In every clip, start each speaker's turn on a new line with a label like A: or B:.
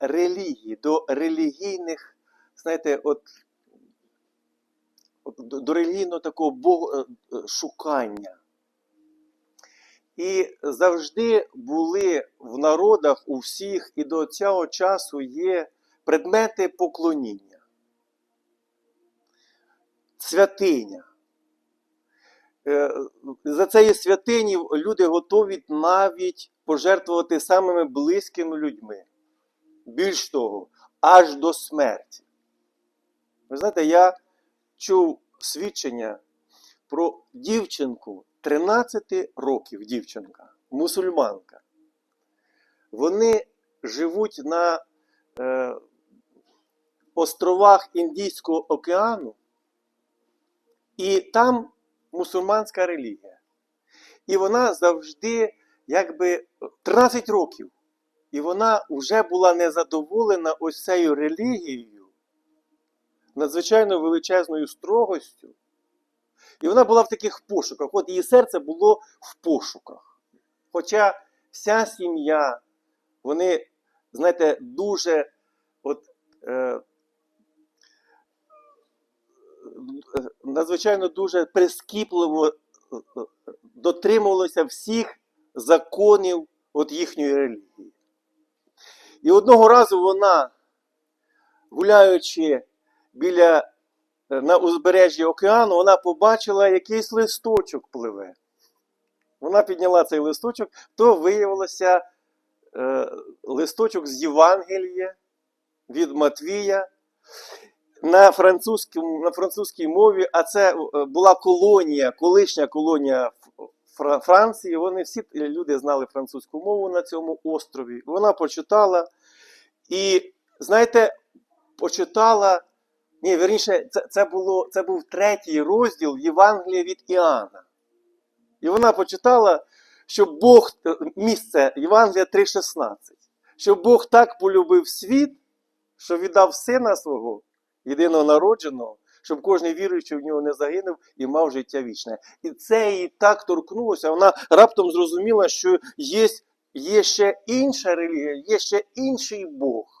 A: релігії, до релігійних, знаєте, от, до релігійного такого бог, е, шукання. І завжди були в народах у всіх, і до цього часу є предмети поклоніння, святиня. Е, За цієї святині люди готові навіть пожертвувати самими близькими людьми. Більш того, аж до смерті. Ви знаєте, я чув свідчення про дівчинку 13 років, дівчинка, мусульманка. Вони живуть на е, островах Індійського океану, і там мусульманська релігія. І вона завжди, якби 13 років. І вона вже була незадоволена ось цією релігією, надзвичайно величезною строгостю. І вона була в таких пошуках. От її серце було в пошуках. Хоча вся сім'я, вони, знаєте, дуже от, е, надзвичайно дуже прискіпливо е, е, всіх законів от їхньої релігії. І одного разу вона, гуляючи біля е, на узбережжі океану, вона побачила якийсь листочок пливе. Вона підняла цей листочок, то виявилося е, листочок з Євангелія від Матвія на, французькому, на французькій мові, а це е, була колонія, колишня колонія Франції. Вони всі люди знали французьку мову на цьому острові. Вона почитала і, знаєте, почитала. Ні, верніше, це, це, було, це був третій розділ Євангелія від Іоанна. І вона почитала, що Бог, е, місце Євангелія 3,16, що Бог так полюбив світ, що віддав сина свого, єдиного народженого, щоб кожен віруючий в нього не загинув і мав життя вічне. І це її так торкнулося. Вона раптом зрозуміла, що є, є ще інша релігія, є ще інший Бог.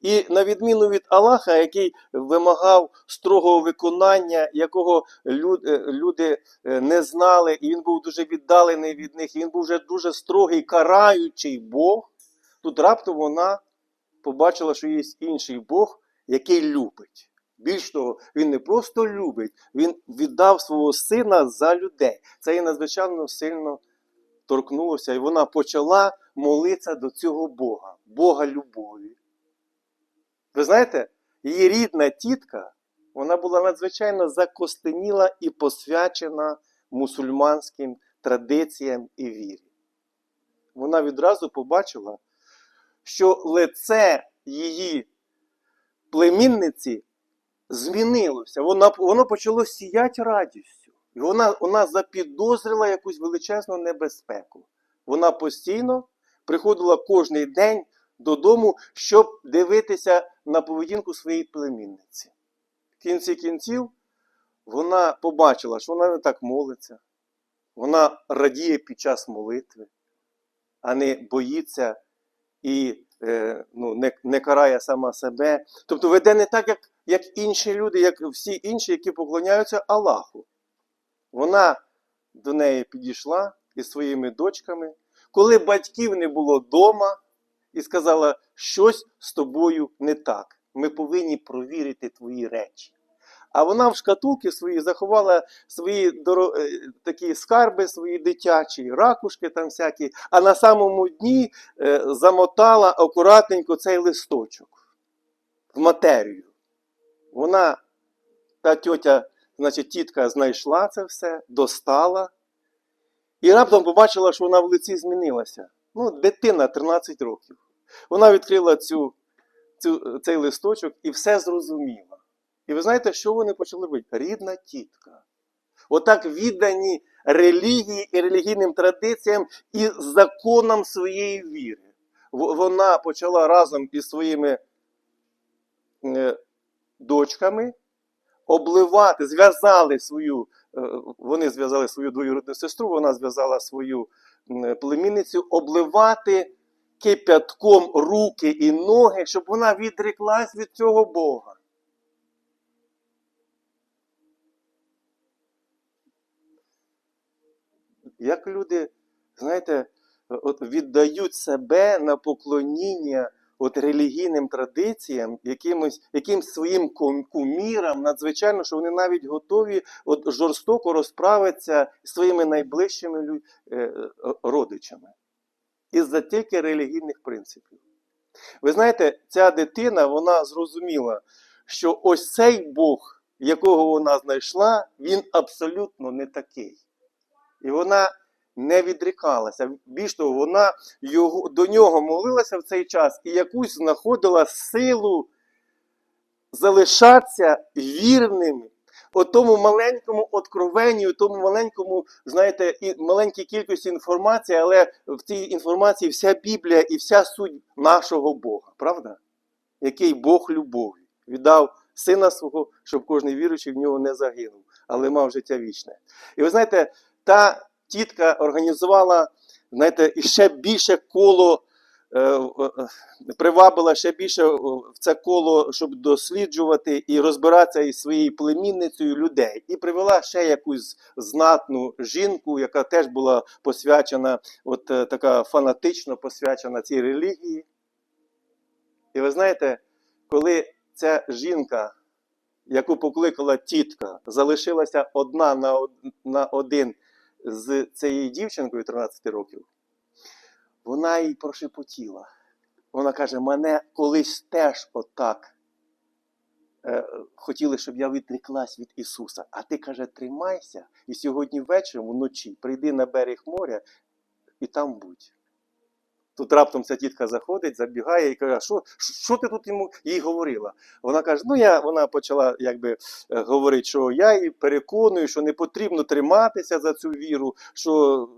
A: І на відміну від Аллаха, який вимагав строгого виконання, якого е, люди е, не знали, і він був дуже віддалений від них, і він був вже дуже строгий, караючий Бог, тут раптом вона побачила, що є інший Бог, який любить. Більш того, він не просто любить, він віддав свого сина за людей. Це її надзвичайно сильно торкнулося, і вона почала молитися до цього Бога, Бога любові. Ви знаєте, її рідна тітка, вона була надзвичайно закостеніла і посвячена мусульманським традиціям і вірі. Вона відразу побачила, що лице її племінниці змінилося. Вона, воно почало сіяти радістю. І вона, вона запідозрила якусь величезну небезпеку. Вона постійно приходила кожний день додому, щоб дивитися на поведінку своєї племінниці. В кінці кінців вона побачила, що вона не так молиться, вона радіє під час молитви, а не боїться і е, ну, не, не карає сама себе. Тобто веде не так, як, як інші люди, як всі інші, які поклоняються Аллаху. Вона до неї підійшла із своїми дочками, коли батьків не було вдома, і сказала, щось з тобою не так. Ми повинні провірити твої речі. А вона в шкатулки свої заховала свої доро... е, такі скарби, свої дитячі, ракушки там всякі, а на самому дні е, замотала акуратненько цей листочок в матерію. Вона, та тьотя, значить, тітка знайшла це все, достала, і раптом побачила, що вона в лиці змінилася. Ну, дитина 13 років. Вона відкрила цю, цю, цей листочок і все зрозуміла. І ви знаєте, що вони почали робити? Рідна тітка. Отак віддані релігії і релігійним традиціям і законам своєї віри. Вона почала разом із своїми е, дочками обливати, зв'язали свою, е, вони зв'язали свою двоюрідну сестру, вона зв'язала свою племінницю, обливати кипятком руки і ноги, щоб вона відреклась від цього Бога. Як люди, знаєте, от віддають себе на поклоніння от релігійним традиціям, якимось, якимсь своїм кум- кумірам, надзвичайно, що вони навіть готові от жорстоко розправитися зі своїми найближчими е, е, родичами. Із-за тільки релігійних принципів. Ви знаєте, ця дитина вона зрозуміла, що ось цей Бог, якого вона знайшла, він абсолютно не такий. І вона не відрікалася. Більш того, вона його, до нього молилася в цей час і якусь знаходила силу залишатися вірним у тому маленькому откровенню, у тому маленькому, знаєте, і маленькій кількості інформації, але в цій інформації вся Біблія і вся суть нашого Бога, правда? Який Бог любові віддав сина свого, щоб кожен віруючий в нього не загинув, але мав життя вічне. І ви знаєте, та тітка організувала, знаєте, і ще більше коло. е, е, Привабила ще більше е, в це коло, щоб досліджувати і розбиратися із своєю племінницею людей. І привела ще якусь знатну жінку, яка теж була посвячена, от така фанатично посвячена цій релігії. І ви знаєте, коли ця жінка, яку покликала тітка, залишилася одна на, од- на один з цією дівчинкою 13 років, вона їй прошепотіла. Вона каже: мене колись теж отак е, хотіли, щоб я відреклась від Ісуса. А ти каже, тримайся, і сьогодні ввечері, вночі, прийди на берег моря і там будь. Тут раптом ця тітка заходить, забігає і каже, що, що ти тут йому їй говорила? Вона каже: ну я вона почала якби е, говорити, що я її переконую, що не потрібно триматися за цю віру, що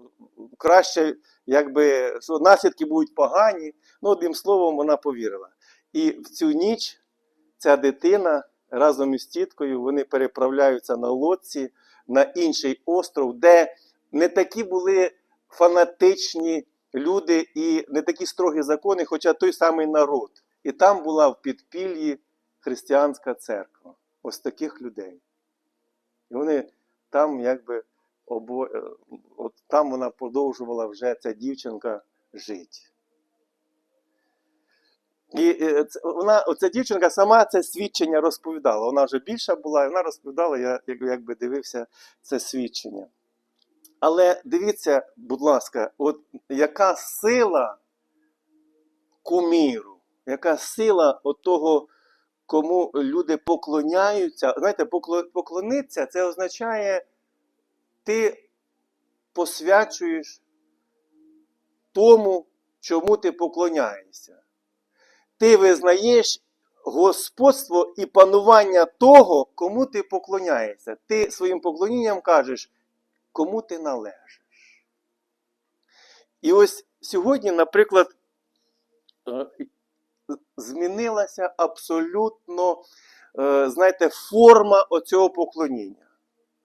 A: краще, якби що наслідки будуть погані. Ну, одним словом, вона повірила. І в цю ніч ця дитина разом із тіткою вони переправляються на лодці на інший остров, де не такі були фанатичні люди і не такі строгі закони, хоча той самий народ. І там була в підпіллі християнська церква. Ось таких людей. І вони там, якби обо... е, от там вона продовжувала вже ця дівчинка жити. І е, вона, оця дівчинка сама це свідчення розповідала. Вона вже більша була, і вона розповідала, я як- якби дивився це свідчення. Але дивіться, будь ласка, от яка сила куміру, яка сила от того, кому люди поклоняються. Знаєте, покло- поклонитися це означає, ти посвячуєш тому, чому ти поклоняєшся. Ти визнаєш господство і панування того, кому ти поклоняєшся. Ти своїм поклонінням кажеш, кому ти належиш. І ось сьогодні, наприклад, е, змінилася абсолютно, е, знаєте, форма оцього поклоніння.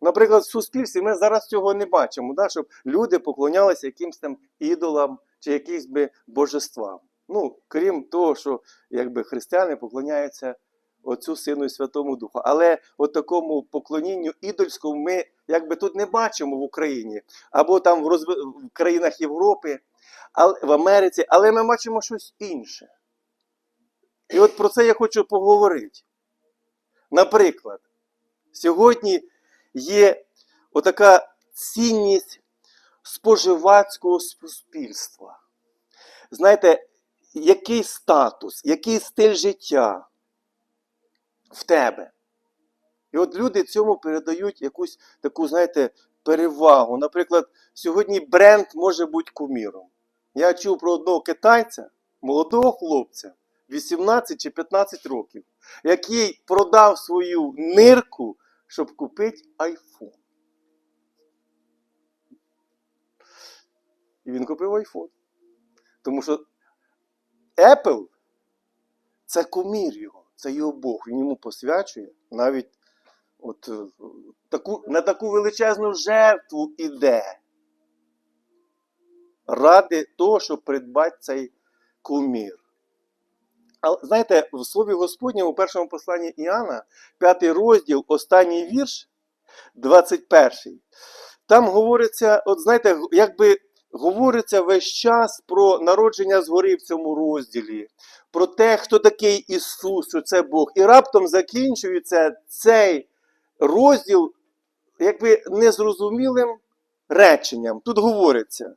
A: Наприклад, в суспільстві ми зараз цього не бачимо, да, щоб люди поклонялися якимсь там ідолам чи якимсь би божествам. Ну, крім того, що якби християни поклоняються Отцю Сину і Святому Духу. Але от такому поклонінню ідольському ми якби тут не бачимо в Україні, або там в, розви... в країнах Європи, в Америці, але ми бачимо щось інше. І от про це я хочу поговорити. Наприклад, сьогодні є отака цінність споживацького суспільства. Знаєте, який статус, який стиль життя в тебе. І от люди цьому передають якусь таку, знаєте, перевагу. Наприклад, сьогодні бренд може бути куміром. Я чув про одного китайця, молодого хлопця, 18 чи 15 років, який продав свою нирку, щоб купити айфон. І він купив айфон. Тому що Apple це кумір його, це його Бог. Він йому посвячує навіть от, е, таку, на таку величезну жертву іде. Ради того, щоб придбати цей кумір. Але знаєте, в Слові Господньому, у першому посланні Іоанна, п'ятий розділ, останній вірш, 21. Там говориться, от знаєте, якби говориться весь час про народження згори в цьому розділі, про те, хто такий Ісус, що це Бог. І раптом закінчується цей розділ якби незрозумілим реченням. Тут говориться: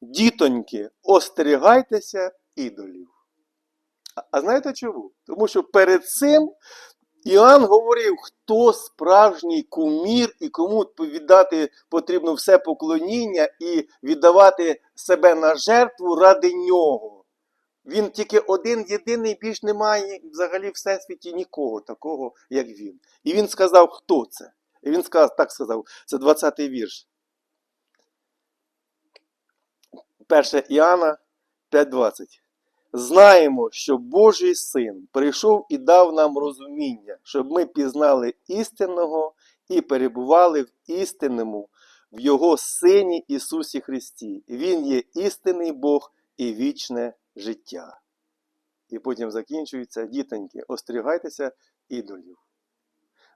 A: дітоньки, остерігайтеся ідолів. А- знаєте чому? Тому що перед цим Іоанн говорив, хто справжній кумір і кому віддати потрібно все поклоніння і віддавати себе на жертву ради нього. Він тільки один єдиний, більш немає взагалі в всесвіті нікого такого, як він. І він сказав, хто це. І він сказав, так сказав, це 20-й вірш. 1 Іоанна 5.20. Знаємо, що Божий син прийшов і дав нам розуміння, щоб ми пізнали істинного і перебували в істинному, в Його Сині Ісусі Христі. Він є істинний Бог і вічне життя. І потім закінчується, дітоньки, остерігайтеся ідолів.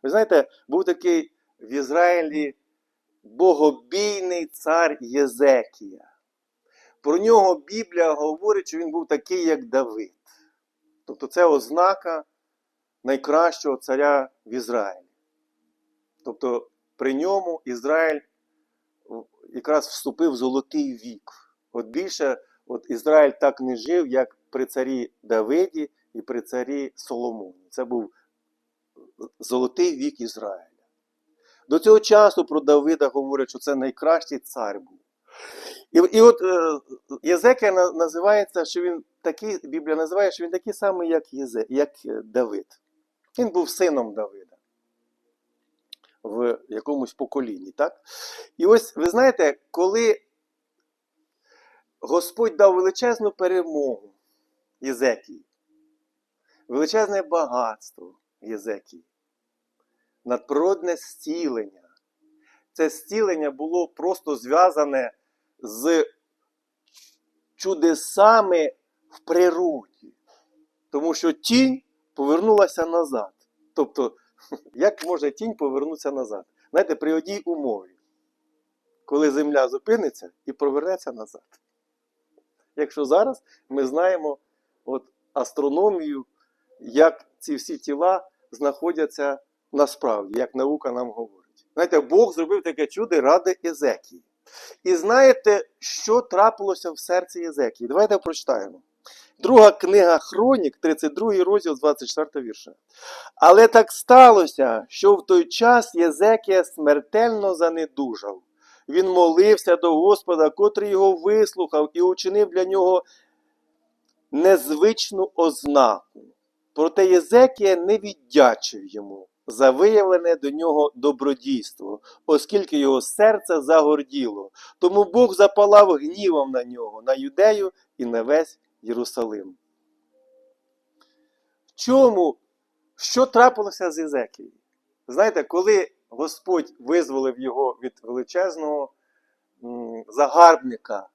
A: Ви знаєте, був такий в Ізраїлі богобійний цар Єзекія. Про нього Біблія говорить, що він був такий, як Давид. Тобто це ознака найкращого царя в Ізраїлі. Тобто при ньому Ізраїль якраз вступив в золотий вік. От більше от Ізраїль так не жив, як при царі Давиді і при царі Соломоні. Це був золотий вік Ізраїля. До цього часу про Давида говорять, що це найкращий цар був. І, і от е, Єзекія називається, що він такий, Біблія називає, що він такий самий, як, Єзе, як е, Давид. Він був сином Давида в якомусь поколінні. Так? І ось ви знаєте, коли Господь дав величезну перемогу Єзекії, величезне багатство Єзекії, надприродне зцілення. Це зцілення було просто зв'язане з чудесами в природі. Тому що тінь повернулася назад. Тобто, як може тінь повернутися назад? Знаєте, при одній умові, коли земля зупиниться і повернеться назад. Якщо зараз ми знаємо от, астрономію, як ці всі тіла знаходяться насправді, як наука нам говорить. Знаєте, Бог зробив таке чудо ради Езекії. І знаєте, що трапилося в серці Єзекії? Давайте прочитаємо. Друга книга Хронік, 32 розділ з 24 вірша. Але так сталося, що в той час Єзекія смертельно занедужав. Він молився до Господа, котрий його вислухав і учинив для нього незвичну ознаку. Проте Єзекія не віддячив йому за виявлене до нього добродійство, оскільки його серце загорділо. Тому Бог запалав гнівом на нього, на юдею і на весь Єрусалим. В чому? Що трапилося з Єзекією? Знаєте, коли Господь визволив його від величезного загарбника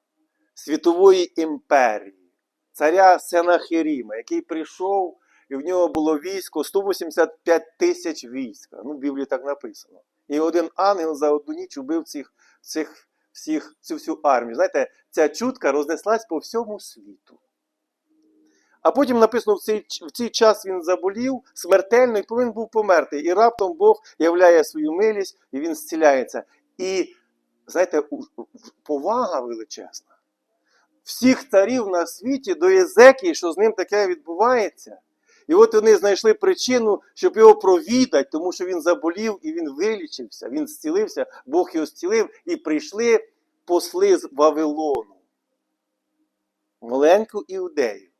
A: світової імперії, царя Сенахеріма, який прийшов, і в нього було військо 185 тисяч війська. Ну, в Біблії так написано. І один ангел за одну ніч убив цих, цих всіх, цю всю армію. Знаєте, ця чутка рознеслась по всьому світу. А потім написано, в цей, в цей час він заболів смертельно і повинен був померти. І раптом Бог являє свою милість і він зціляється. І, знаєте, повага величезна. Всіх царів на світі до Єзекії, що з ним таке відбувається. І от вони знайшли причину, щоб його провідати, тому що він заболів і він вилічився, він зцілився, Бог його зцілив, і прийшли посли з Вавилону. Маленьку іудею.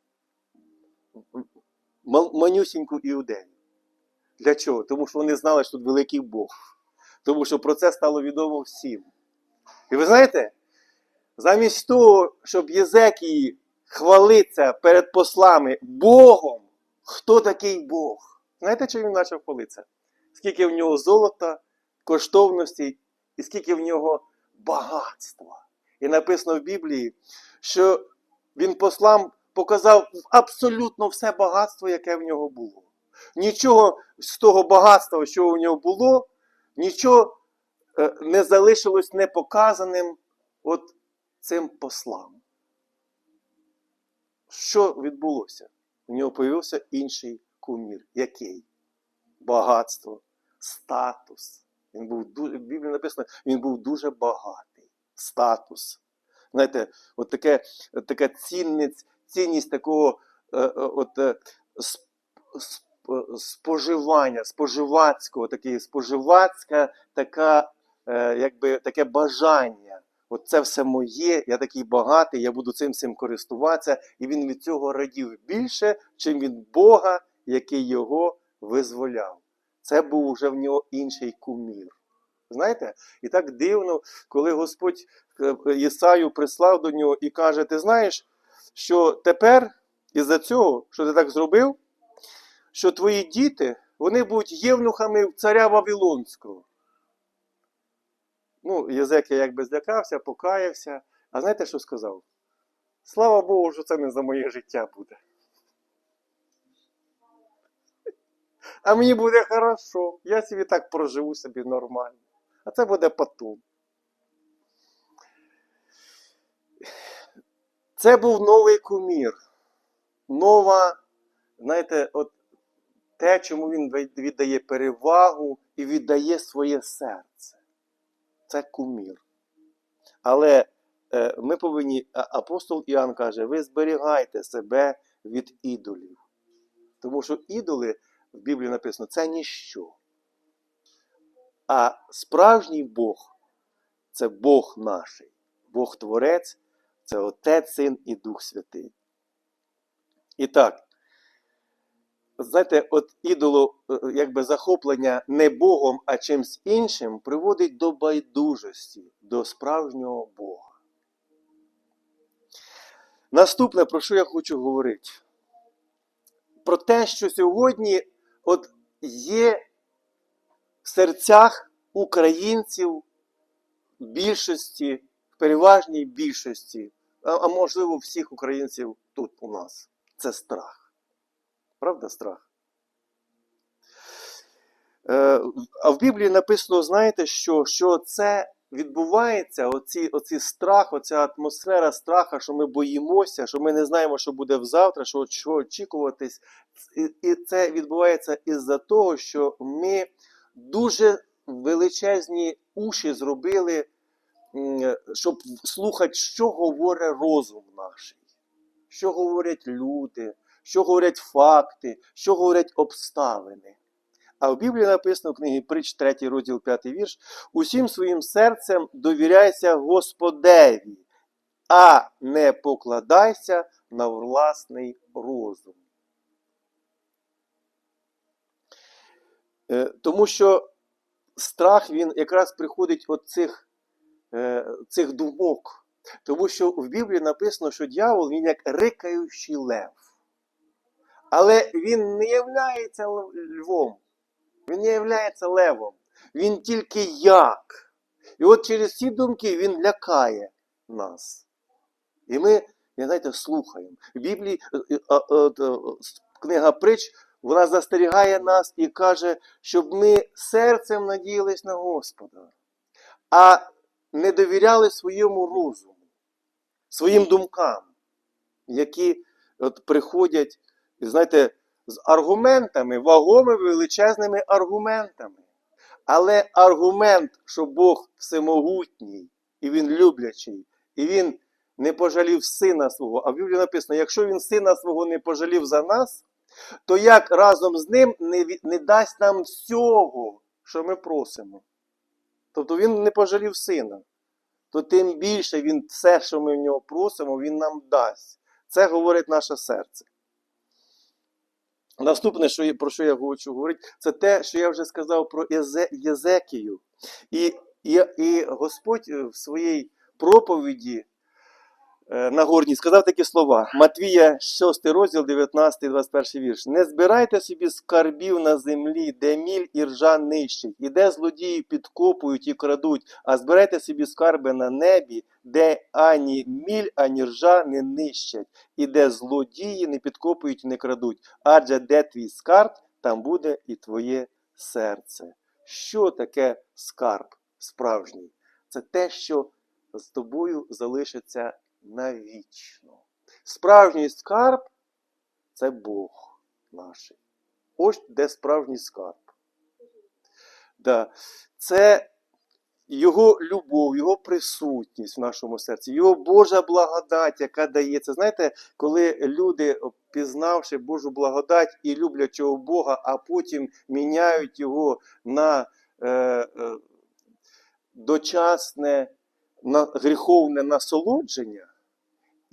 A: Манюсіньку іудею. Для чого? Тому що вони знали, що тут великий Бог. Тому що про це стало відомо всім. І ви знаєте, замість того, щоб Єзекії хвалиться перед послами Богом, хто такий Бог? Знаєте, чим він почав хвалитися? Скільки в нього золота, коштовностей, і скільки в нього багатства. І написано в Біблії, що він послам показав абсолютно все багатство, яке в нього було. Нічого з того багатства, що у нього було, нічого е, не залишилось непоказаним от цим послам. Що відбулося? У нього появився інший кумір. Який? Багатство, статус. Він був дуже, в Біблії написано, він був дуже багатий. Статус. Знаєте, от таке, така цінність, цінність такого е, е, от, е, сп- сп- споживання, споживацького, таке споживацька, така, якби, таке бажання. От це все моє, я такий багатий, я буду цим всім користуватися. І він від цього радів більше, чим від Бога, який його визволяв. Це був вже в нього інший кумір. Знаєте? І так дивно, коли Господь Єсаю прислав до нього і каже: Ти знаєш, що тепер, із-за цього, що ти так зробив, що твої діти вони будуть євнухами царя Вавилонського. Ну, Єзекія якби злякався, покаявся. А знаєте, що сказав? Слава Богу, що це не за моє життя буде. А мені буде хорошо. Я собі так проживу собі нормально. А це буде потом. Це був новий кумір. Нова, знаєте, от те, чому він віддає перевагу і віддає своє серце. Це кумір. Але е, ми повинні, апостол Іоанн каже, ви зберігайте себе від ідолів. Тому що ідоли в Біблії написано це ніщо. А справжній Бог це Бог наш. Бог Творець це Отець, Син і Дух Святий. І так, знаєте, от ідоло, е, якби захоплення не Богом, а чимсь іншим приводить до байдужості, до справжнього Бога. Наступне, про що я хочу говорити? Про те, що сьогодні от є в серцях українців більшості, переважній більшості, а, можливо всіх українців тут у нас. Це страх. Правда, страх? Е, а в Біблії написано, знаєте, що, що це відбувається, оці, оці страх, оця атмосфера страха, що ми боїмося, що ми не знаємо, що буде взавтра, що, що очікуватись. І, це відбувається із-за того, що ми дуже величезні уші зробили, щоб слухати, що говорить розум наш, що говорять люди, що говорять факти, що говорять обставини. А в Біблії написано в книгі Притч, 3 розділ 5 вірш: усім своїм серцем довіряйся Господеві, а не покладайся на власний розум. Е, Тому що страх він якраз приходить від цих, е, цих думок. Тому що в Біблії написано, що дьявол він як рикаючий лев. Але він не являється львом. Він не являється левом. Він тільки як. І от через ці думки він лякає нас. І ми, я знаєте, слухаємо. В Біблії е, е, е, е, е, книга притч, вона застерігає нас і каже, щоб ми серцем надіялись на Господа, а не довіряли своєму розуму, своїм думкам, які от приходять, знаєте, з аргументами, вагомими величезними аргументами. Але аргумент, що Бог всемогутній, і Він люблячий, і Він не пожалів сина свого. А в Біблії написано: якщо він сина свого не пожалів за нас, то як разом з ним не, не дасть нам всього, що ми просимо. Тобто він не пожалів сина, то тим більше він все, що ми в нього просимо, він нам дасть. Це говорить наше серце. Наступне, що, про що я хочу говорити, це те, що я вже сказав про Єзе- Єзекію. І, і, і Господь в своїй проповіді Нагорній сказав такі слова. Матвія, 6 розділ, 19, 21 вірш. Не збирайте собі скарбів на землі, де міль і ржа нищить, і де злодії підкопують і крадуть, а збирайте собі скарби на небі, де ані міль, ані ржа не нищать, і де злодії не підкопують і не крадуть. Адже де твій скарб, там буде і твоє серце. Що таке скарб справжній? Це те, що з тобою залишиться навічно. Sправжній скарб це Бог наш. Ось де справжній скарб. Да. Це Його любов, Його присутність в нашому серці, Його Божа благодать, яка дається. Знаєте, коли люди, пізнавши Божу благодать і люблячого Бога, а потім міняють його на е, е, дочасне на гріховне насолодження,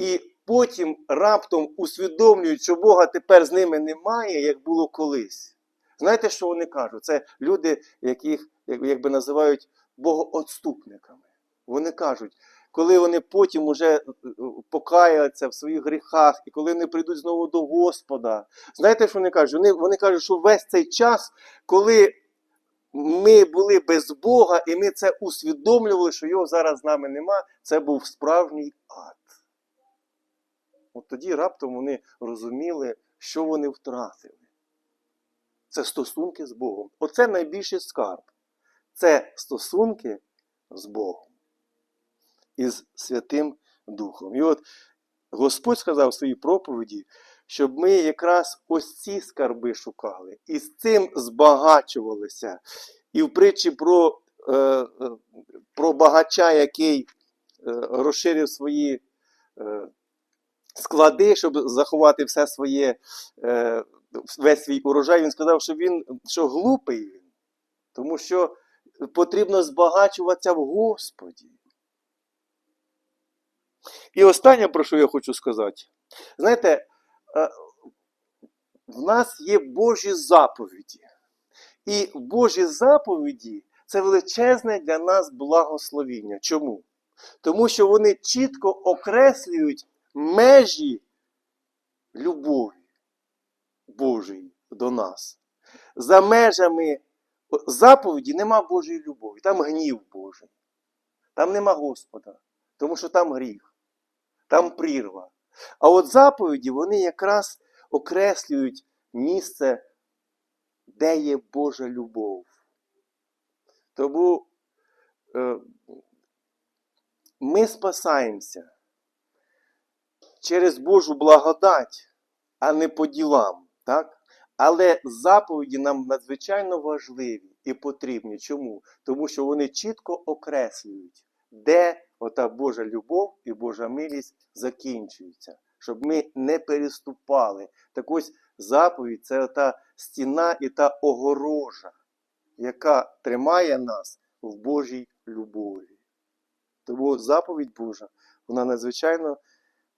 A: і потім раптом усвідомлюють, що Бога тепер з ними немає, як було колись. Знаєте, що вони кажуть? Це люди, яких якби називають богоотступниками. Вони кажуть, коли вони потім уже покаяться в своїх гріхах, і коли вони прийдуть знову до Господа, знаєте, що вони кажуть? Вони, вони кажуть, що весь цей час, коли ми були без Бога, і ми це усвідомлювали, що його зараз з нами нема, це був справжній ад. От тоді раптом вони розуміли, що вони втратили. Це стосунки з Богом. Оце найбільший скарб. Це стосунки з Богом і з Святим Духом. І от Господь сказав в своїй проповіді, щоб ми якраз ось ці скарби шукали і з цим збагачувалися. І в притчі про, е, е, про багача, який е, розширив свої склади, щоб заховати все своє, е, весь свій урожай, він сказав, що він що глупий він, тому що потрібно збагачуватися в Господі. І останнє, про що я хочу сказати, знаєте, е, в нас є Божі заповіді. І Божі заповіді це величезне для нас благословіння. Чому? Тому що вони чітко окреслюють межі любові Божої до нас. За межами заповіді нема Божої любові, там гнів Божий. Там нема Господа, тому що там гріх, там прірва. А от заповіді вони якраз окреслюють місце, де є Божа любов. Тому е, ми спасаємося через Божу благодать, а не по ділам. Так? Але заповіді нам надзвичайно важливі і потрібні. Чому? Тому що вони чітко окреслюють, де ота Божа любов і Божа милість закінчуються, щоб ми не переступали. Так ось заповідь це та стіна і та огорожа, яка тримає нас в Божій любові. Тому заповідь Божа, вона надзвичайно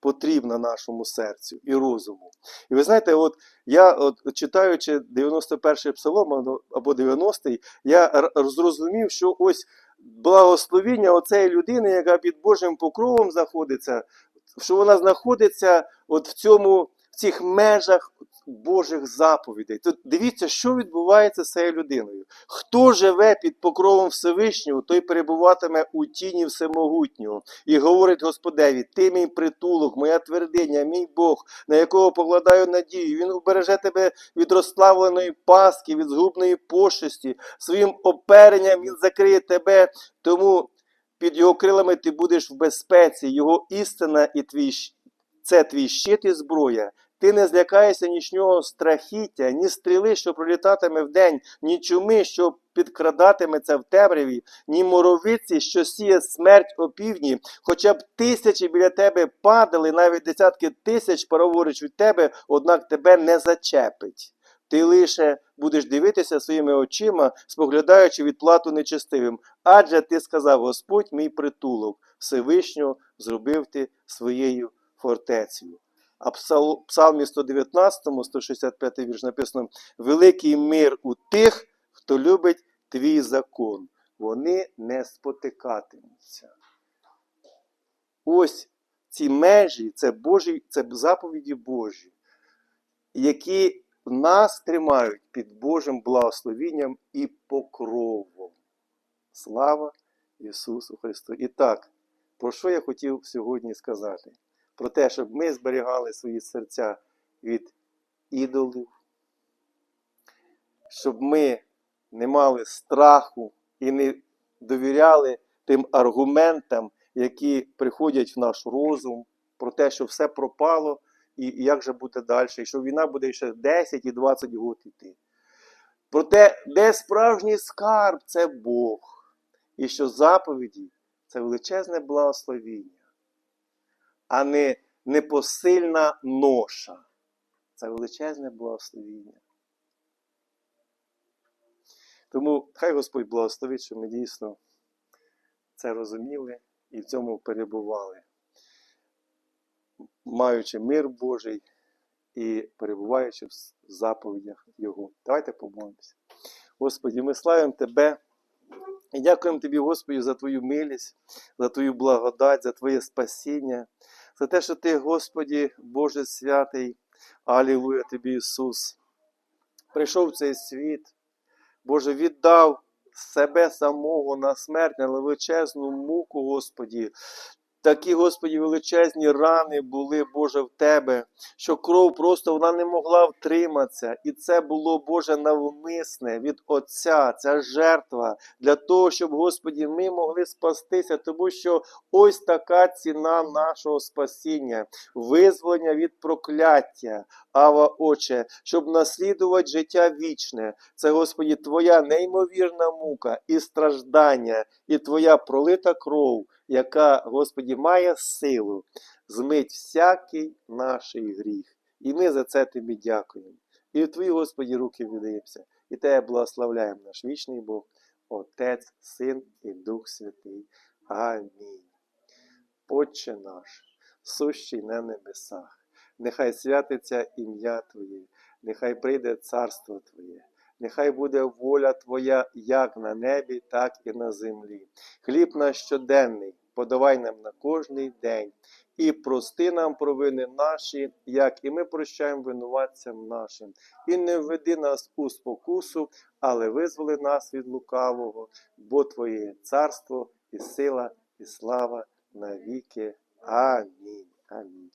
A: потрібна нашому серцю і розуму. І ви знаєте, от я, от, читаючи 91-й псалом або 90-й, я зрозумів, що ось благословіння оцеї людини, яка під Божим покровом знаходиться, що вона знаходиться от в цьому, в цих межах Божих заповідей. Тут дивіться, що відбувається з цією людиною. Хто живе під покровом Всевишнього, той перебуватиме у тіні Всемогутнього. І говорить Господеві: Ти мій притулок, моя твердиня, мій Бог, на якого покладаю надію. Він убереже тебе від розславленої паски, від згубної пошесті. Своїм оперенням він закриє тебе, тому під його крилами ти будеш в безпеці. Його істина і твій це твій щит і зброя. Ти не злякаєшся нічного страхіття, ні стріли, що пролітатиме вдень, ні чуми, що підкрадатиметься в темряві, ні моровиці, що сіє смерть опівдні. Хоча б тисячі біля тебе падали, навіть десятки тисяч праворуч від тебе, однак тебе не зачепить. Ти лише будеш дивитися своїми очима, споглядаючи відплату нечестивим. Адже ти сказав: Господь мій притулок, Всевишнього зробив ти своєю фортецею. А в псалмі 119, 165 вірш написано: Великий мир у тих, хто любить твій закон. Вони не спотикатимуться. Ось ці межі це Божі, це заповіді Божі, які нас тримають під Божим благословінням і покровом. Слава Ісусу Христу! І так, про що я хотів сьогодні сказати? Про те, щоб ми зберігали свої серця від ідолів, щоб ми не мали страху і не довіряли тим аргументам, які приходять в наш розум, про те, що все пропало, і як же буде далі, і що війна буде ще 10 і 20 років йти. Про те, де справжній скарб це Бог, і що заповіді це величезне благословіння, а не непосильна ноша. Це величезне благословіння. Тому хай Господь благословить, щоб ми дійсно це розуміли і в цьому перебували, маючи мир Божий і перебуваючи в заповідях Його. Давайте помолимося. Господі, ми славимо Тебе і дякуємо Тобі, Господі, за Твою милість, за Твою благодать, за Твоє спасіння, за те, що Ти, Господі, Боже святий, Алілуя Тобі, Ісус, прийшов в цей світ, Боже, віддав себе самого на смерть, на величезну муку, Господі. Такі, Господі, величезні рани були, Боже, в Тебе, що кров просто вона не могла втриматися. І це було, Боже, навмисне від Отця, ця жертва для того, щоб, Господі, ми могли спастися, тому що ось така ціна нашого спасіння, визволення від прокляття, Ава, Отче, щоб наслідувати життя вічне. Це, Господі, Твоя неймовірна мука і страждання, і Твоя пролита кров, яка, Господі, має силу змить всякий наш гріх. І ми за це Тобі дякуємо. І в Твої, Господі, руки віддаємося. І Тебе благословляємо, наш вічний Бог, Отець, Син і Дух Святий. Амінь. Отче наш, сущий на небесах, нехай святиться ім'я Твоє, нехай прийде царство Твоє, нехай буде воля Твоя як на небі, так і на землі. Хліб наш щоденний подавай нам на кожний день, і прости нам провини наші, як і ми прощаємо винуватцям нашим. І не введи нас у спокусу, але визволи нас від лукавого, бо Твоє царство і сила, і слава навіки. Амінь. Амінь.